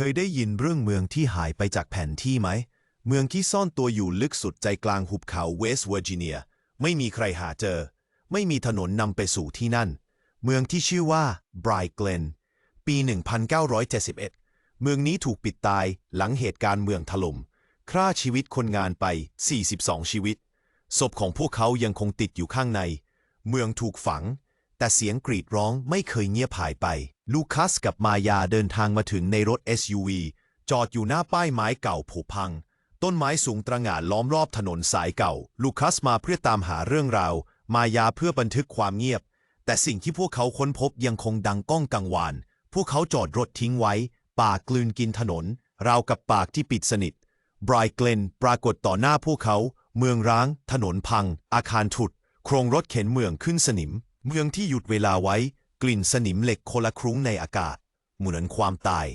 เคยได้ยินเรื่องเมืองที่หายไปจากแผนที่ไหม เมืองที่ซ่อนตัวอยู่ลึกสุดใจกลางหุบเขาเวสต์เวอร์จิเนีย ไม่มีใครหาเจอ ไม่มีถนนนำไปสู่ที่นั่น เมืองที่ชื่อว่าไบรเกลนปี 1971 เมืองนี้ถูกปิดตายหลังเหตุการณ์เมืองถล่มฆ่าชีวิตคนงานไป 42 ชีวิต ศพของพวกเขายังคงติดอยู่ข้างใน เมืองถูกฝัง แต่เสียงกรีดร้องไม่เคยเงียบหายไป ลูคัสกับมายาเดินทางมาถึงในรถ SUV จอดอยู่หน้าป้ายไม้เก่าผุพัง ต้นไม้สูงตระหง่านล้อมรอบถนนสายเก่า ลูคัสมาเพื่อตามหาเรื่องราว มายาเพื่อบันทึกความเงียบ แต่สิ่งที่พวกเขาค้นพบยังคงดังก้องกังวาน พวกเขาจอดรถทิ้งไว้ ปากกลืนกินถนน ราวกับปากที่ปิดสนิทไบรเกลนปรากฏต่อหน้าพวกเขา เมืองร้าง ถนนพัง อาคารถุด โครงรถเข็นเมืองขึ้นสนิม เมืองที่หยุดเวลาไว้ กลิ่นสนิมเหล็กโคละครุ้งในอากาศ เหมือนความตาย